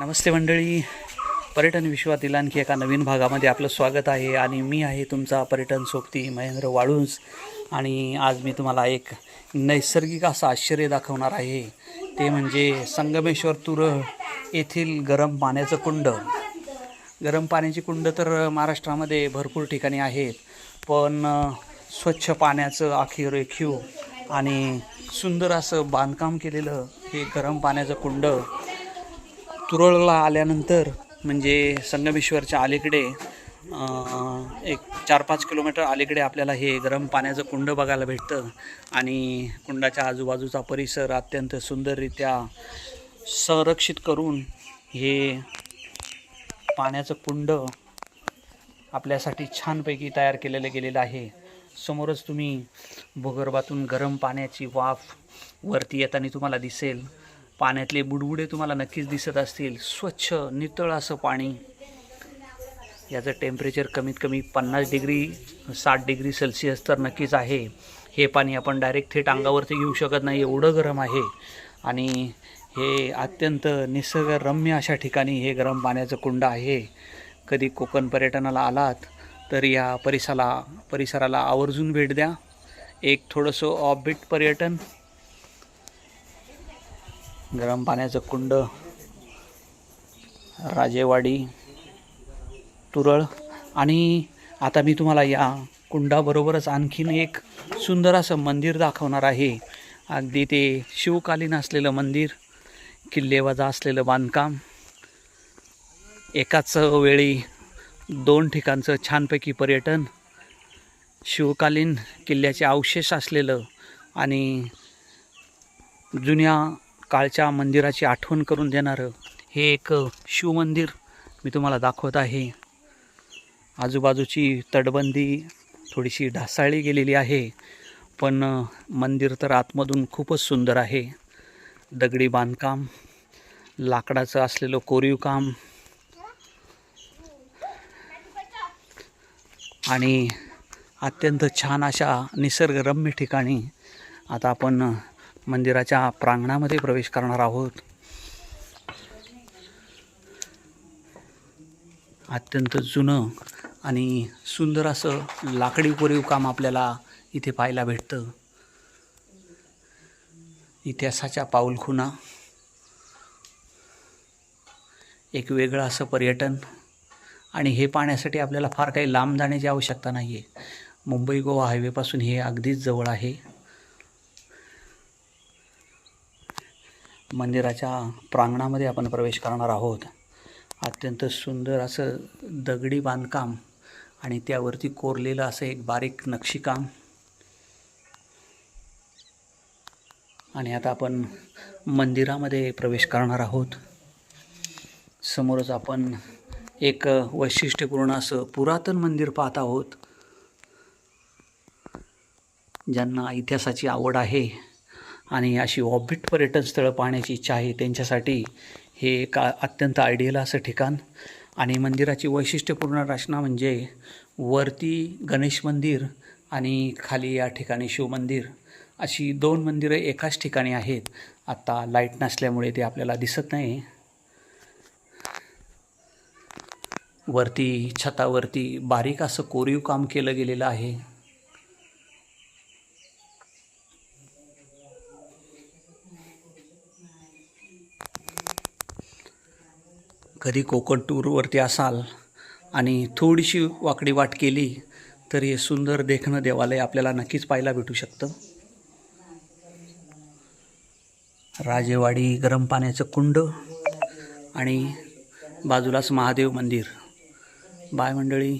नमस्ते मंडळी. पर्यटन विश्वातील आणखी एका नवीन भागामध्ये आपलं स्वागत आहे आणि मी आहे तुमचा पर्यटन सोबती महेंद्र वाळूंज. आणि आज मी तुम्हाला एक नैसर्गिक असं आश्चर्य दाखवणार आहे. ते म्हणजे संगमेश्वर तुरळ येथील गरम पाण्याचं कुंड. गरम पाण्याची कुंड तर महाराष्ट्रामध्ये भरपूर ठिकाणी आहेत पण स्वच्छ पाण्याचं आखी रेखीव आणि सुंदर असं बांधकाम केलेलं हे गरम पाण्याचं कुंड तुरळला आल्यानंतर म्हणजे संगमेश्वरच्या अलीकडे एक चार पाच किलोमीटर अलीकडे आपल्याला हे गरम पाण्याचं कुंड बघायला भेटतं. आणि कुंडाच्या आजूबाजूचा परिसर अत्यंत सुंदररित्या संरक्षित करून हे पाण्याचं कुंड आपल्यासाठी छानपैकी तयार केलेलं गेलेलं आहे. समोरच तुम्ही भूगर्भातून गरम पाण्याची वाफ वरती येताना तुम्हाला दिसेल. पाण्यातले बुडबुडे तुम्हाला नक्कीच दिसत असतील. स्वच्छ नितळ असं पाणी. याचं टेम्परेचर कमीत कमी पन्नास डिग्री साठ डिग्री सेल्सिअस तर नक्कीच आहे. हे पाणी आपण डायरेक्ट थेट अंगावरती घेऊ शकत नाही. एवढं गरम आहे. आणि हे अत्यंत निसर्गरम्य अशा ठिकाणी हे गरम पाण्याचं कुंड आहे. कधी कोकण पर्यटनाला आलात तर या परिसराला परिसराला आवर्जून भेट द्या. एक थोडंसं ऑफबीट पर्यटन गरम पाण्याचं कुंड राजेवाडी तुरळ आणि आता मी तुम्हाला या कुंडाबरोबरच आणखीन एक सुंदर असं मंदिर दाखवणार आहे. अगदी ते शिवकालीन असलेलं मंदिर किल्लेवाजा असलेलं बांधकाम. एकाच वेळी दोन ठिकाणचं छानपैकी पर्यटन शिवकालीन किल्ल्याचे अवशेष असलेलं आणि जुन्या काळच्या मंदिराची आठवण करून देणारं. हे एक शिवमंदिर मी तुम्हाला दाखवत आहे. आजूबाजूची तटबंदी थोडीशी ढासाळली गेलेली आहे पण मंदिर तर आतमधून खूपच सुंदर आहे. दगडी बांधकाम लाकडाचं असलेलं कोरीव काम आणि अत्यंत छान अशा निसर्गरम्य ठिकाणी आता आपण मंदिराच्या प्रांगणामध्ये प्रवेश करणार आहोत. अत्यंत जुनं आणि सुंदर असं लाकडी कोरीव काम आपल्याला इथे पाहायला भेटतं. इतिहासाच्या पाऊलखुणा. एक वेगळं असं पर्यटन. आणि हे पाहण्यासाठी आपल्याला फार काही लांब जाण्याची आवश्यकता नाही आहे मुंबई गोवा हायवेपासून हे अगदीच जवळ आहे. मंदिराच्या प्रांगणामध्ये आपण प्रवेश करणार आहोत. अत्यंत सुंदर असं दगडी बांधकाम आणि त्यावरती कोरलेलं असं एक बारीक नक्षीकाम. आणि आता आपण मंदिरामध्ये प्रवेश करणार आहोत. समोरच आपण एक वैशिष्ट्यपूर्ण असं पुरातन मंदिर पाहत आहोत. ज्यांना इतिहासाची आवड आहे. आणि अशी ऑबिट पर्यटन स्थळं पाहण्याची इच्छा आहे त्यांच्यासाठी हे एक अत्यंत आयडियल असं ठिकाण. आणि मंदिराची वैशिष्ट्यपूर्ण रचना म्हणजे वरती गणेश मंदिर आणि खाली या ठिकाणी शिवमंदिर अशी दोन मंदिरं एकाच ठिकाणी आहेत. आत्ता लाइट नसल्यामुळे ते आपल्याला दिसत नाही. वरती छतावरती बारीक असं कोरीव काम केलं गेलेलं आहे. कधी कोकण टूरवरती असाल आणि थोडीशी वाकडी वाट केली तर हे सुंदर देखणं देवालय आपल्याला नक्कीच पाहायला भेटू शकतं. राजेवाडी गरम पाण्याचं कुंड आणि बाजूलाच महादेव मंदिर. बाय मंडळी